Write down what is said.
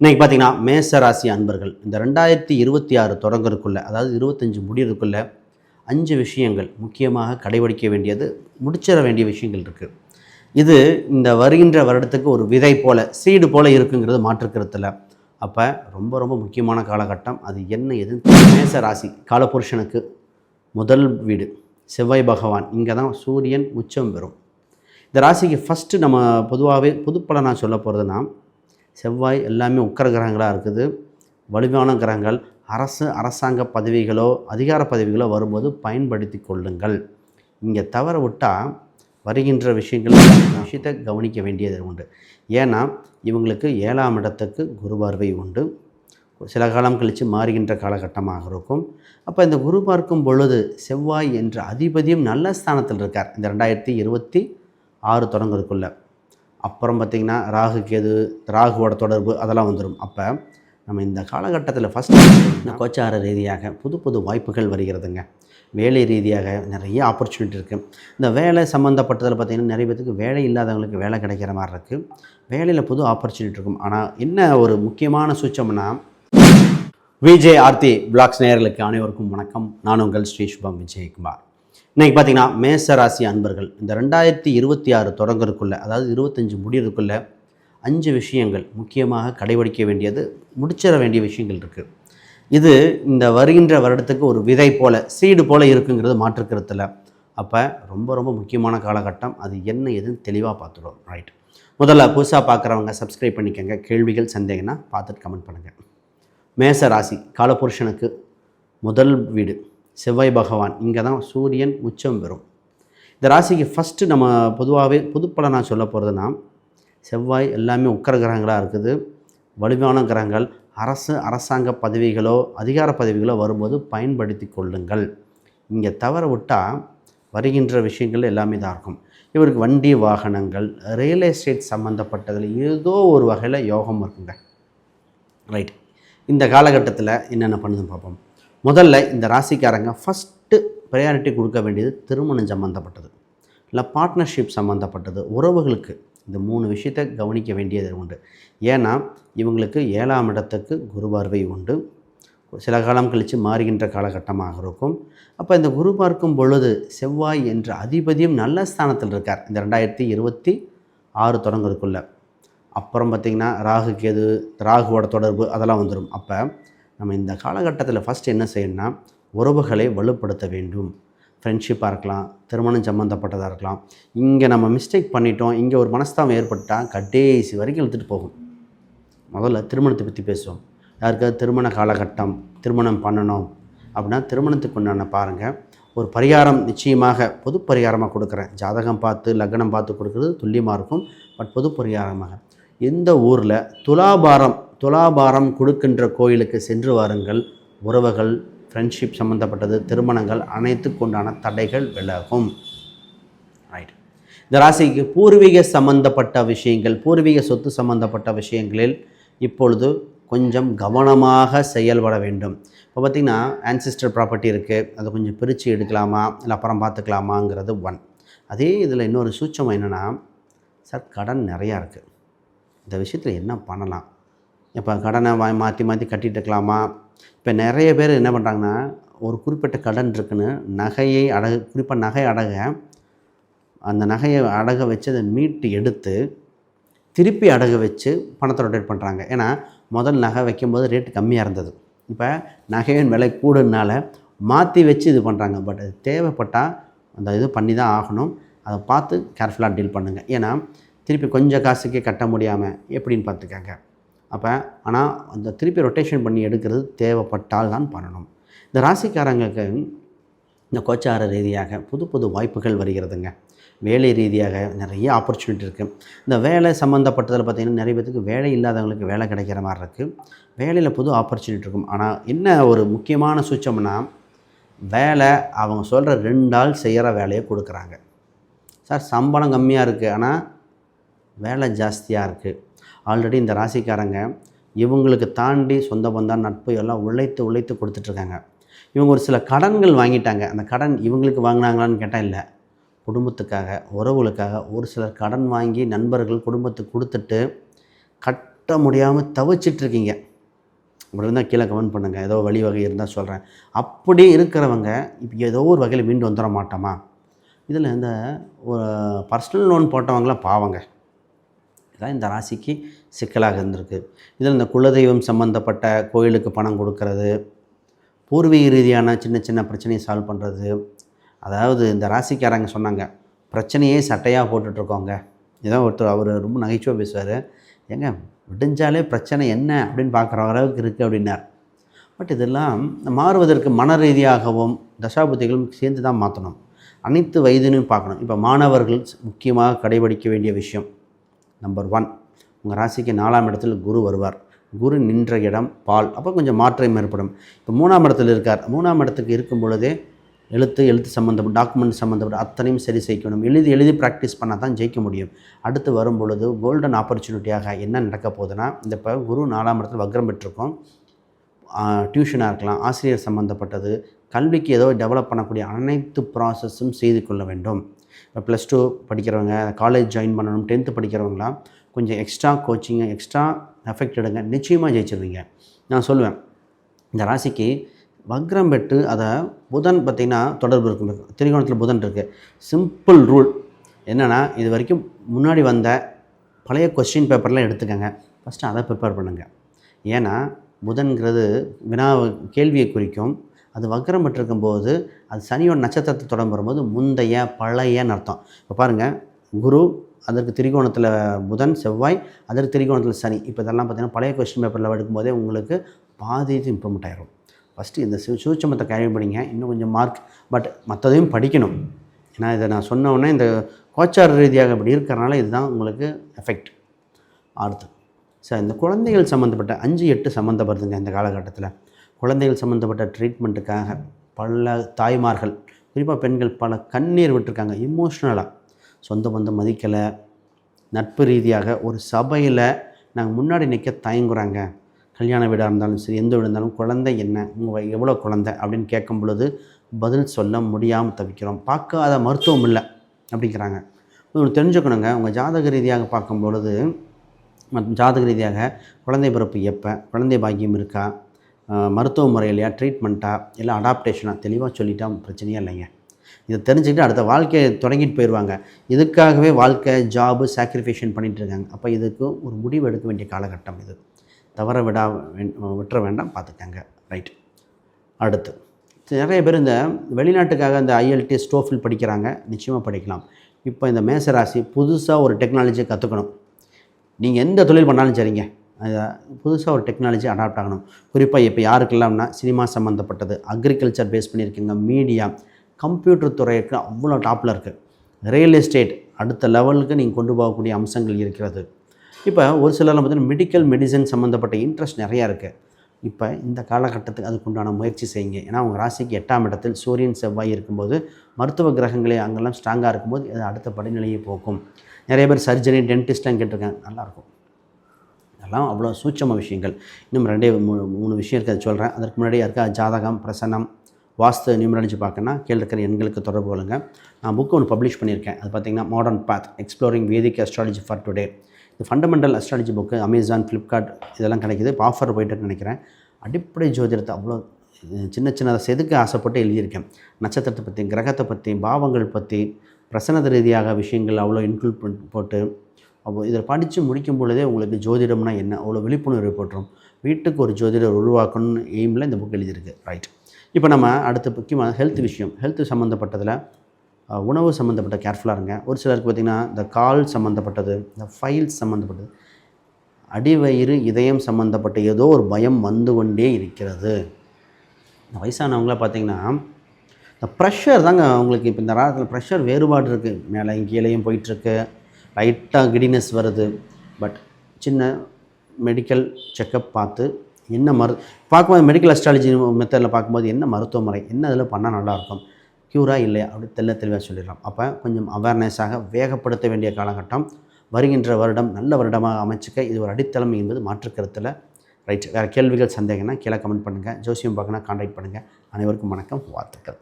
இன்னைக்கு பார்த்தீங்கன்னா மேச ராசி அன்பர்கள். இந்த ரெண்டாயிரத்தி இருபத்தி ஆறு தொடங்கறதுக்குள்ள அதாவது இருபத்தஞ்சு முடியறதுக்குள்ளே அஞ்சு விஷயங்கள் முக்கியமாக கடைபிடிக்க வேண்டியது முடிச்சிட வேண்டிய விஷயங்கள் இருக்குது இது இந்த வருகின்ற வருடத்துக்கு ஒரு விதை போல சீடு போல இருக்குங்கிறது மாற்றுக்கிறதுல அப்போ ரொம்ப ரொம்ப முக்கியமான காலகட்டம். அது என்ன எது? மேச ராசி காலபுருஷனுக்கு முதல் வீடு. செவ்வாய் பகவான். இங்கே தான் சூரியன் உச்சம் பெறும். இந்த ராசிக்கு ஃபஸ்ட்டு நம்ம பொதுவாகவே பொதுப்பல நான் சொல்ல போகிறதுனா செவ்வாய் எல்லாமே உக்கர கிரகங்களாக இருக்குது. வலிமையான கிரகங்கள் அரசு அரசாங்க பதவிகளோ அதிகார பதவிகளோ வரும்போது பயன்படுத்தி கொள்ளுங்கள். இங்கே தவற விட்டால் வருகின்ற விஷயங்கள் விஷயத்தை கவனிக்க வேண்டியது உண்டு. ஏன்னா இவங்களுக்கு ஏழாம் இடத்துக்கு குரு பார்வை உண்டு. சில காலம் கழித்து மாறுகின்ற காலகட்டமாக இருக்கும். அப்போ இந்த குரு பார்க்கும் பொழுது செவ்வாய் என்ற அதிபதியும் நல்ல ஸ்தானத்தில் இருக்கார். இந்த ரெண்டாயிரத்தி இருபத்தி ஆறு தொடங்குறதுக்குள்ளே. அப்புறம் பார்த்திங்கன்னா ராகு கேது ராகுவோட தொடர்பு அதெல்லாம் வந்துடும் அப்போ நம்ம இந்த காலகட்டத்தில் ஃபஸ்ட்டு கோச்சார ரீதியாக புது புது வாய்ப்புகள் வருகிறதுங்க. வேலை ரீதியாக நிறைய ஆப்பர்ச்சுனிட்டி இருக்குது இந்த வேலை சம்மந்தப்பட்டதில் பார்த்திங்கன்னா நிறைய பேத்துக்கு வேலை இல்லாதவங்களுக்கு வேலை கிடைக்கிற மாதிரி இருக்குது வேலையில் புது ஆப்பர்ச்சுனிட்டி இருக்கும். ஆனால் என்ன ஒரு முக்கியமான சூச்சம்னா விஜய் ஆர்த்தி பிளாக்ஸ் நேயர்களுக்கு அனைவருக்கும் வணக்கம். நான் உங்கள் ஸ்ரீ சுபம் விஜயகுமார். இன்றைக்கி பார்த்தீங்கன்னா மேச ராசி அன்பர்கள். இந்த ரெண்டாயிரத்தி இருபத்தி ஆறு தொடங்குறதுக்குள்ளே அதாவது இருபத்தஞ்சு முடியறதுக்குள்ளே அஞ்சு விஷயங்கள் முக்கியமாக கடைபிடிக்க வேண்டியது முடிச்சிட வேண்டிய விஷயங்கள் இருக்குது இது இந்த வருகின்ற வருடத்துக்கு ஒரு விதை போல சீடு போல இருக்குங்கிறது மாற்றுக்கிறதுல அப்போ ரொம்ப ரொம்ப முக்கியமான காலகட்டம். அது என்ன எதுன்னு தெளிவாக பார்த்துடும் ரைட் முதல்ல புதுசாக பார்க்குறவங்க சப்ஸ்கிரைப் பண்ணிக்கோங்க. கேள்விகள் சந்தேகம்னா பார்த்துட்டு கமெண்ட் பண்ணுங்கள் மேச ராசி காலபுருஷனுக்கு முதல் வீடு. செவ்வாய் பகவான் இங்கே தான் சூரியன் உச்சம் பெறும். இந்த ராசிக்கு ஃபஸ்ட்டு நம்ம பொதுவாகவே பொதுப்பல நான் சொல்ல போகிறதுனா செவ்வாய் எல்லாமே உக்கர கிரகங்களாக இருக்குது. வலுவான கிரகங்கள் அரசு அரசாங்க பதவிகளோ அதிகார பதவிகளோ வரும்போது பயன்படுத்தி கொள்ளுங்கள். இங்கே தவற விட்டால் வருகின்ற விஷயங்கள் எல்லாமே தான் இருக்கும். இவருக்கு வண்டி வாகனங்கள் ரியல் எஸ்டேட் சம்மந்தப்பட்டதில் ஏதோ ஒரு வகையில் யோகம் இருக்குங்க. ரைட் இந்த காலகட்டத்தில் என்னென்ன பண்ணுதுன்னு பார்ப்போம். முதல்ல இந்த ராசிக்காரங்க ஃபஸ்ட்டு ப்ரையாரிட்டி கொடுக்க வேண்டியது திருமணம் சம்மந்தப்பட்டது இல்லை பார்ட்னர்ஷிப் சம்மந்தப்பட்டது உறவுகளுக்கு. இந்த மூணு விஷயத்தை கவனிக்க வேண்டியது உண்டு. ஏன்னா இவங்களுக்கு ஏழாம் இடத்துக்கு குரு பார்வை உண்டு. சில காலம் கழித்து மாறுகின்ற காலகட்டமாக இருக்கும். அப்போ இந்த குரு பார்க்கும் பொழுது செவ்வாய் என்ற அதிபதியும் நல்ல ஸ்தானத்தில் இருக்கார். இந்த ரெண்டாயிரத்தி இருபத்தி ஆறு தொடங்குறதுக்குள்ள. அப்புறம் பார்த்திங்கன்னா ராகு கேது ராகுவோட தொடர்பு அதெல்லாம் வந்துடும் அப்போ நம்ம இந்த காலகட்டத்தில் ஃபஸ்ட் என்ன செய்யணும்னா உறவுகளை வலுப்படுத்த வேண்டும். ஃப்ரெண்ட்ஷிப்பாக இருக்கலாம் திருமணம் சம்மந்தப்பட்டதாக இருக்கலாம். இங்கே நம்ம மிஸ்டேக் பண்ணிட்டோம் இங்கே ஒரு மனஸ்தாபம் ஏற்பட்டால் கடைசி வரைக்கும் இழுத்துட்டு போகும். முதல்ல திருமணத்தை பற்றி பேசுவோம். யாருக்காவது திருமண காலகட்டம் திருமணம் பண்ணணும். அப்படின்னா திருமணத்துக்கு உண்டான பாருங்கள் ஒரு பரிகாரம் நிச்சயமாக பொது பரிகாரமாக கொடுக்குறேன். ஜாதகம் பார்த்து லக்னம் பார்த்து கொடுக்குறது துல்லியமாக இருக்கும். பட் பொது பரிகாரமாக. எந்த ஊரில் துலாபாரம் துலாபாரம் கொடுக்கின்ற கோயிலுக்கு சென்று வாருங்கள். உறவுகள் ஃப்ரெண்ட்ஷிப் சம்மந்தப்பட்டது திருமணங்கள் அனைத்துக்குண்டான தடைகள் விலகும். ரைட் இந்த ராசிக்கு பூர்வீக சம்பந்தப்பட்ட விஷயங்கள் பூர்வீக சொத்து சம்பந்தப்பட்ட விஷயங்களில் இப்பொழுது கொஞ்சம் கவனமாக செயல்பட வேண்டும். இப்போ பார்த்திங்கன்னா ஆன்சிஸ்டர் ப்ராப்பர்ட்டி இருக்குது அதை கொஞ்சம் பிரித்து எடுக்கலாமா? இல்லை அப்புறம் பார்த்துக்கலாமாங்கிறது ஒன் அதே இதில் இன்னொரு சூச்சம் என்னென்னா சார் கடன் நிறையா இருக்குது இந்த விஷயத்தில் என்ன பண்ணலாம்? இப்போ கடனை வா மாற்றி மாற்றி கட்டிட்டு இருக்கலாமா இப்போ நிறைய பேர் என்ன பண்ணுறாங்கன்னா ஒரு குறிப்பிட்ட கடன் இருக்குன்னு நகையை அடகு குறிப்பாக நகை அடக அந்த நகையை அடக வச்சு அதை மீட்டு எடுத்து திருப்பி அடகு வச்சு பணத்தை ரொட்டேட் பண்ணுறாங்க. ஏன்னா முதல் நகை வைக்கும்போது ரேட்டு கம்மியாக இருந்தது. இப்போ நகையின் விலை கூடுனால மாற்றி வச்சு இது பண்ணுறாங்க. பட் அது தேவைப்பட்டால் அந்த இது பண்ணி தான் ஆகணும். அதை பார்த்து கேர்ஃபுல்லாக டீல் பண்ணுங்கள் ஏன்னா திருப்பி கொஞ்சம் காசுக்கே கட்ட முடியாமல் எப்படின்னு பார்த்துக்கங்க. அப்போ ஆனால் அந்த திருப்பி ரொட்டேஷன் பண்ணி எடுக்கிறது தேவைப்பட்டால் தான் பண்ணணும். இந்த ராசிக்காரங்களுக்கு இந்த கோச்சார ரீதியாக புது புது வாய்ப்புகள் வருகிறதுங்க. வேலை ரீதியாக நிறைய ஆப்பர்ச்சுனிட்டி இருக்குது இந்த வேலை சம்மந்தப்பட்டதில் பார்த்திங்கன்னா நிறைய பேத்துக்கு வேலை இல்லாதவங்களுக்கு வேலை கிடைக்கிற மாதிரி இருக்குது வேலையில் புது ஆப்பர்ச்சுனிட்டி இருக்கும். ஆனால் என்ன ஒரு முக்கியமான சுச்சம்னா வேலை அவங்க சொல்கிற ரெண்டு ஆள் செய்கிற வேலையை கொடுக்குறாங்க. சார் சம்பளம் கம்மியாக இருக்குது ஆனால் வேலை ஜாஸ்தியாக இருக்குது ஆல்ரெடி இந்த ராசிக்காரங்க இவங்களுக்கு தாண்டி சொந்த பந்தம் நட்பு எல்லாம் உழைத்து உழைத்து கொடுத்துட்ருக்காங்க. இவங்க ஒரு சில கடன்கள் வாங்கிட்டாங்க. அந்த கடன் இவங்களுக்கு வாங்கினாங்களான்னு கேட்டால் இல்லை. குடும்பத்துக்காக உறவுகளுக்காக ஒரு சிலர் கடன் வாங்கி நண்பர்கள் குடும்பத்துக்கு கொடுத்துட்டு கட்ட கட்ட முடியாமல் தவிச்சிட்ருக்கீங்க. அப்படி இருந்தால் கீழே கமெண்ட் பண்ணுங்கள் ஏதோ வழி வகை இருந்தால் சொல்கிறேன் அப்படி இருக்கிறவங்க இப்போ ஏதோ ஒரு வகையில் மீண்டு வந்துட மாட்டோமா? இதில் இந்த ஒரு பர்சனல் லோன் போட்டவங்களாம் பாவங்க. தான் இந்த ராசிக்கு சிக்கலாக இருந்திருக்கு. இதில் இந்த குலதெய்வம் சம்மந்தப்பட்ட கோயிலுக்கு பணம் கொடுக்கறது பூர்வீக ரீதியான சின்ன சின்ன பிரச்சனையை சால்வ் பண்ணுறது அதாவது இந்த ராசிக்காரங்க சொன்னாங்க பிரச்சனையே சட்டையாக போட்டுட்ருக்கோங்க. இதான் ஒருத்தர் அவர் ரொம்ப நகைச்சுவை பேசுவார். ஏங்க விடிஞ்சாலே பிரச்சனை என்ன? அப்படின்னு பார்க்குற அளவுக்கு இருக்குது அப்படின்னார். பட் இதெல்லாம் மாறுவதற்கு மன ரீதியாகவும் தசாபுத்திகளும் சேர்ந்து தான் மாற்றணும். அனைத்து வயதினையும் பார்க்கணும். இப்போ மாணவர்கள் முக்கியமாக கடைபிடிக்க வேண்டிய விஷயம் நம்பர் ஒன் உங்கள் ராசிக்கு நாலாம் இடத்தில் குரு வருவார். குரு நின்ற இடம் பால். அப்போ கொஞ்சம் மாற்றம் ஏற்படும். இப்போ மூணாம் இடத்துல இருக்கார். மூணாம் இடத்துக்கு இருக்கும் பொழுதே எழுத்து எழுத்து சம்மந்தப்பட்ட டாக்குமெண்ட் சம்மந்தப்பட்ட அத்தனையும் சரி செய்யணும். எழுதி எழுதி ப்ராக்டிஸ் பண்ணால் தான் ஜெயிக்க முடியும். அடுத்து வரும் பொழுது கோல்டன் ஆப்பர்ச்சுனிட்டியாக என்ன நடக்க போகுதுன்னா இந்த இப்போ குரு நாலாம் இடத்துல வக்ரம் பெற்றிருக்கோம். டியூஷனாக இருக்கலாம் ஆசிரியர் சம்மந்தப்பட்டது கல்விக்கு ஏதோ டெவலப் பண்ணக்கூடிய அனைத்து ப்ராசஸும் செய்து கொள்ள வேண்டும். ப்ளஸ் டூ படிக்கிறவங்க காலேஜ் ஜாயின் பண்ணணும் டென்த்து படிக்கிறவங்களாம் கொஞ்சம் எக்ஸ்ட்ரா கோச்சிங்கு எக்ஸ்ட்ரா எஃபெக்ட் எடுங்க. நிச்சயமாக ஜெயிச்சிருவீங்க. நான் சொல்லுவேன் இந்த ராசிக்கு வக்ரம் பெற்று அதை புதன் பார்த்திங்கன்னா தொடர்பு இருக்கும் திரிகோணத்தில் புதன் இருக்குது சிம்பிள் ரூல் என்னென்னா இது வரைக்கும் முன்னாடி வந்த பழைய கொஸ்டின் பேப்பர்லாம் எடுத்துக்கங்க. ஃபஸ்ட்டு அதை ப்ரிப்பேர் பண்ணுங்கள் ஏன்னா புதன்கிறது வினா கேள்வியை குறிக்கும். அது வக்ரம் பெற்றிருக்கும் போது அது சனியோட நட்சத்திரத்தை தொடர்பு வரும்போது முந்தைய பழையன்னு அர்த்தம். இப்போ பாருங்கள் குரு அதற்கு திரிகோணத்தில் புதன் செவ்வாய் அதற்கு திரிகோணத்தில் சனி. இப்போ இதெல்லாம் பார்த்திங்கன்னா பழைய கொஸ்டின் பேப்பரில் எடுக்கும்போதே உங்களுக்கு பாதி இது இம்ப்ரூவ்மெண்ட் ஆயிரும். ஃபஸ்ட்டு இந்த சூட்சமத்தை கேள்வி பண்ணிங்க இன்னும் கொஞ்சம் மார்க் பட் மற்றதையும் படிக்கணும். ஏன்னா இதை நான் சொன்ன இந்த கோச்சார ரீதியாக இப்படி இருக்கிறனால இதுதான் உங்களுக்கு எஃபெக்ட் அடுத்து சார் இந்த குழந்தைகள் சம்மந்தப்பட்ட அஞ்சு எட்டு சம்மந்தப்படுதுங்க இந்த காலகட்டத்தில். குழந்தைகள் சம்மந்தப்பட்ட ட்ரீட்மெண்ட்டுக்காக பல தாய்மார்கள் குறிப்பாக பெண்கள் பல கண்ணீர் விட்டுருக்காங்க இமோஷ்னலாக சொந்த பந்தம் மதிக்கலை. நட்பு ரீதியாக ஒரு சபையில் நாங்கள் முன்னாடி நிற்க தயங்குறாங்க. கல்யாண வீடாக இருந்தாலும் சரி எந்த வீடு இருந்தாலும் குழந்தை என்ன உங்கள் எவ்வளோ குழந்தை அப்படின்னு கேட்கும் பொழுது பதில் சொல்ல முடியாமல் தவிக்கிறோம். பார்க்காத மருத்துவம் இல்லை அப்படிங்கிறாங்க. உங்களுக்கு தெரிஞ்சுக்கணுங்க. உங்கள் ஜாதக ரீதியாக பார்க்கும் பொழுது மத் ஜாதக ரீதியாக குழந்தை பிறப்பு எப்போ குழந்தை பாக்கியம் இருக்கா மருத்துவ முறையிலையா ட்ரீட்மெண்ட்டாக இல்லை அடாப்டேஷனாக தெளிவாக சொல்லிட்டா பிரச்சனையே இல்லைங்க. இதை தெரிஞ்சுக்கிட்டு அடுத்த வாழ்க்கையை தொடங்கிட்டு போயிடுவாங்க. இதுக்காகவே வாழ்க்கை ஜாபு சாக்ரிஃபிகேஷன் பண்ணிகிட்டு இருக்காங்க. அப்போ இதுக்கு ஒரு முடிவு எடுக்க வேண்டிய காலகட்டம் இது. தவற விடா வேண்- விட்டுற வேண்டாம் பார்த்துக்கங்க. ரைட் அடுத்து நிறைய பேர் இந்த வெளிநாட்டுக்காக இந்த ஐஎல்டி ஸ்டோஃபில் படிக்கிறாங்க. நிச்சயமாக படிக்கலாம். இப்போ இந்த மேசராசி புதுசாக ஒரு டெக்னாலஜியை கற்றுக்கணும் நீங்கள் எந்த தொழில் பண்ணாலும் சரிங்க. புதுசாக ஒரு டெக்னாலஜி அடாப்ட் ஆகணும். குறிப்பாக இப்போ யாருக்கெல்லாம்னா சினிமா சம்மந்தப்பட்டது அக்ரிகல்ச்சர் பேஸ் பண்ணியிருக்கீங்க மீடியா கம்ப்யூட்டர் துறைக்கு அவ்வளோ டாப்பில் இருக்குது ரியல் எஸ்டேட் அடுத்த லெவலுக்கு நீங்கள் கொண்டு போகக்கூடிய அம்சங்கள் இருக்கிறது. இப்போ ஒரு சிலர்லாம் பார்த்தீங்கன்னா மெடிக்கல் மெடிசன் சம்மந்தப்பட்ட இன்ட்ரெஸ்ட் நிறையா இருக்குது இப்போ இந்த காலகட்டத்துக்கு அதுக்குண்டான முயற்சி செய்யுங்க. ஏன்னா உங்கள் ராசிக்கு எட்டாம் இடத்தில் சூரியன் செவ்வாய் இருக்கும்போது மருத்துவ கிரகங்களே அங்கெல்லாம் ஸ்ட்ராங்காக இருக்கும்போது அது அடுத்த படிநிலையை போக்கும். நிறைய பேர் சர்ஜரி டென்டிஸ்ட்லாம் கேட்டிருக்காங்க. நல்லாயிருக்கும் பார்க்கலாம். அவ்வளோ சூட்சம விஷயங்கள். இன்னும் ரெண்டே மூணு மூணு விஷயம் இருக்குது அதை சொல்கிறேன் அதற்கு முன்னாடி இருக்கா ஜாதகம் பிரசனம் வாஸ்து நியூமராலஜி பார்க்கணுன்னா கீழே இருக்கிற எண்களுக்கு தொடர்பு கொள்ளுங்க. நான் புக்கு ஒன்று பப்ளிஷ் பண்ணியிருக்கேன். அது பார்த்தீங்கன்னா modern path exploring Vedic astrology for today இது fundamental astrology book Amazon Flipkart இதெல்லாம் கிடைக்குது. இப்போ ஆஃபர் போயிட்டுன்னு நினைக்கிறேன். அடிப்படை ஜோதிடத்தை அவ்வளோ சின்ன சின்னதாக செதுக்க ஆசைப்பட்டு எழுதியிருக்கேன். நட்சத்திரத்தை பற்றி கிரகத்தை பற்றி பாவங்கள் பற்றி பிரசனத ரீதியாக விஷயங்கள் அவ்வளோ இன்க்ளூட் போட்டு அப்போ இதில் படித்து முடிக்கும் பொழுதே உங்களுக்கு ஜோதிடம்னா என்ன? அவ்வளோ விழிப்புணர்வு போட்டுரும் வீட்டுக்கு ஒரு ஜோதிடர் உருவாக்கணும்னு எய்மில் இந்த புக் எழுதியிருக்கு. ரைட் இப்போ நம்ம அடுத்த முக்கியமான ஹெல்த் விஷயம். ஹெல்த் சம்மந்தப்பட்டதில் உணவு சம்மந்தப்பட்ட கேர்ஃபுல்லாக இருங்க. ஒரு சிலருக்கு பார்த்திங்கன்னா இந்த கால் சம்மந்தப்பட்டது இந்த ஃபைல்ஸ் சம்மந்தப்பட்டது அடிவயிறு இதயம் சம்மந்தப்பட்ட ஏதோ ஒரு பயம் வந்து கொண்டே இருக்கிறது. இந்த வயசானவங்களாம் பார்த்தீங்கன்னா இந்த ப்ரெஷர் தாங்க அவங்களுக்கு. இப்போ இந்த ராகத்தில் ப்ரெஷர் வேறுபாடு இருக்குது மேலே கீழேயும் போயிட்டுருக்கு லைட்டாக கிடினஸ் வருது. பட் சின்ன மெடிக்கல் செக்கப் பார்த்து என்ன மரு பார்க்கும்போது மெடிக்கல் அஸ்ட்ராலஜி மெத்தடில் பார்க்கும்போது என்ன மருத்துவ முறை என்ன இதில் பண்ணால் நல்லாயிருக்கும் க்யூராக இல்லையா? அப்படி தெல்ல தெளிவாக சொல்லிடலாம். அப்போ கொஞ்சம் அவேர்னஸாக வேகப்படுத்த வேண்டிய காலகட்டம். வருகின்ற வருடம் நல்ல வருடமாக அமைச்சுக்க இது ஒரு அடித்தளம் என்பது மாற்று கருத்தில் ரைட் வேறு கேள்விகள் சந்தேகம்னா கீழே கமெண்ட் பண்ணுங்கள் ஜோசியம் பார்க்கணும் கான்டாக்ட் பண்ணுங்கள் அனைவருக்கும் வணக்கம் வாழ்த்துக்கள்.